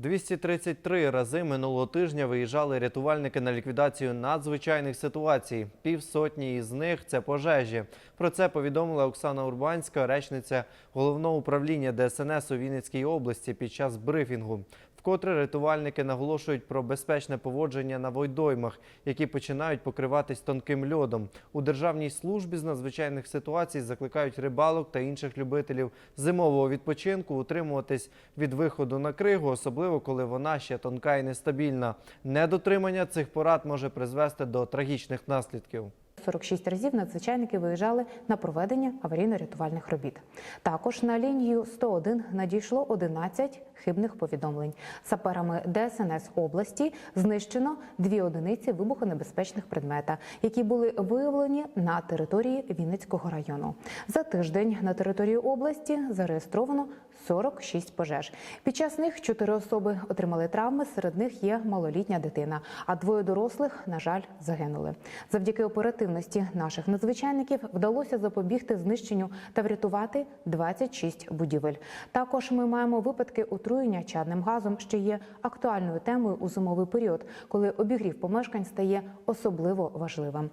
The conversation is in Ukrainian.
233 рази минулого тижня виїжджали рятувальники на ліквідацію надзвичайних ситуацій. Півсотні із них це пожежі. Про це повідомила Оксана Урбанська, речниця головного управління ДСНС у Вінницькій області під час брифінгу. Вкотре рятувальники наголошують про безпечне поводження на водоймах, які починають покриватись тонким льодом. У Державній службі з надзвичайних ситуацій закликають рибалок та інших любителів зимового відпочинку утримуватись від виходу на кригу, особливо коли вона ще тонка і нестабільна. Недотримання цих порад може призвести до трагічних наслідків. 46 разів надзвичайники виїжджали на проведення аварійно-рятувальних робіт. Також на лінію 101 надійшло 11 хибних повідомлень. Саперами ДСНС області знищено дві одиниці вибухонебезпечних предмета, які були виявлені на території Вінницького району. За тиждень на території області зареєстровано 46 пожеж. Під час них чотири особи отримали травми. Серед них є малолітня дитина, а двоє дорослих, на жаль, загинули. Завдяки оперативності наших надзвичайників вдалося запобігти знищенню та врятувати 26 будівель. Також ми маємо випадки отруєння чадним газом, ще є актуальною темою у зимовий період, коли обігрів помешкань стає особливо важливим.